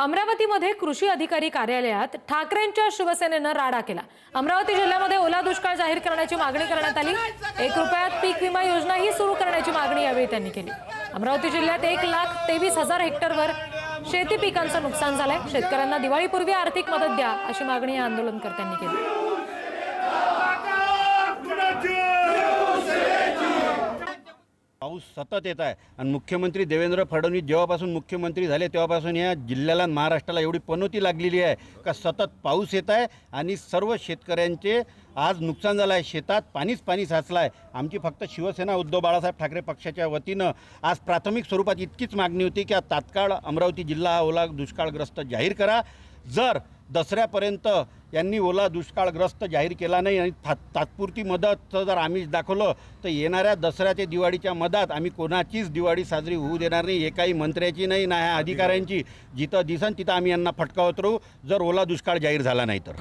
अमरावतीमध्ये कृषी अधिकारी कार्यालयात ठाकरेंच्या शिवसेनेनं राडा केला. अमरावती जिल्ह्यामध्ये ओला दुष्काळ जाहीर करण्याची मागणी करण्यात आली. एक रुपयात पीक विमा योजनाही सुरू करण्याची मागणी यावेळी त्यांनी केली. अमरावती जिल्ह्यात एक लाख तेवीस हजार हेक्टरवर शेती पिकांचं नुकसान झालंय. शेतकऱ्यांना दिवाळीपूर्वी आर्थिक मदत द्या अशी मागणी या आंदोलनकर्त्यांनी केली. पाऊस सतत येत आहे. आणि मुख्यमंत्री देवेंद्र फडणवीस जेव्हापासून मुख्यमंत्री झाले तेव्हापासून या जिल्ह्याला आणि महाराष्ट्राला एवढी पनोती लागलेली आहे का सतत पाऊस येत आहे आणि सर्व शेतकऱ्यांचे आज नुकसान झालं आहे. शेतात पाणीच पाणी साचलं आहे आमची फक्त शिवसेना उद्धव बाळासाहेब ठाकरे पक्षाच्या वतीनं आज प्राथमिक स्वरूपात इतकीच मागणी होती की तात्काळ अमरावती जिल्हा हा ओला दुष्काळग्रस्त जाहीर करा. जर दसऱ्यापर्यंत यांनी ओला दुष्काळग्रस्त जाहीर केला नाही आणि ता तात्पुरती मदतचं जर आम्ही दाखवलं तर येणाऱ्या दसऱ्या ते दिवाळीच्या मधात आम्ही कोणाचीच दिवाळी साजरी होऊ देणार नाही एकाही मंत्र्याची नाही ना ह्या अधिकाऱ्यांची. जिथं दिसन तिथं आम्ही यांना फटकावत राहू जर ओला दुष्काळ जाहीर झाला नाही तर.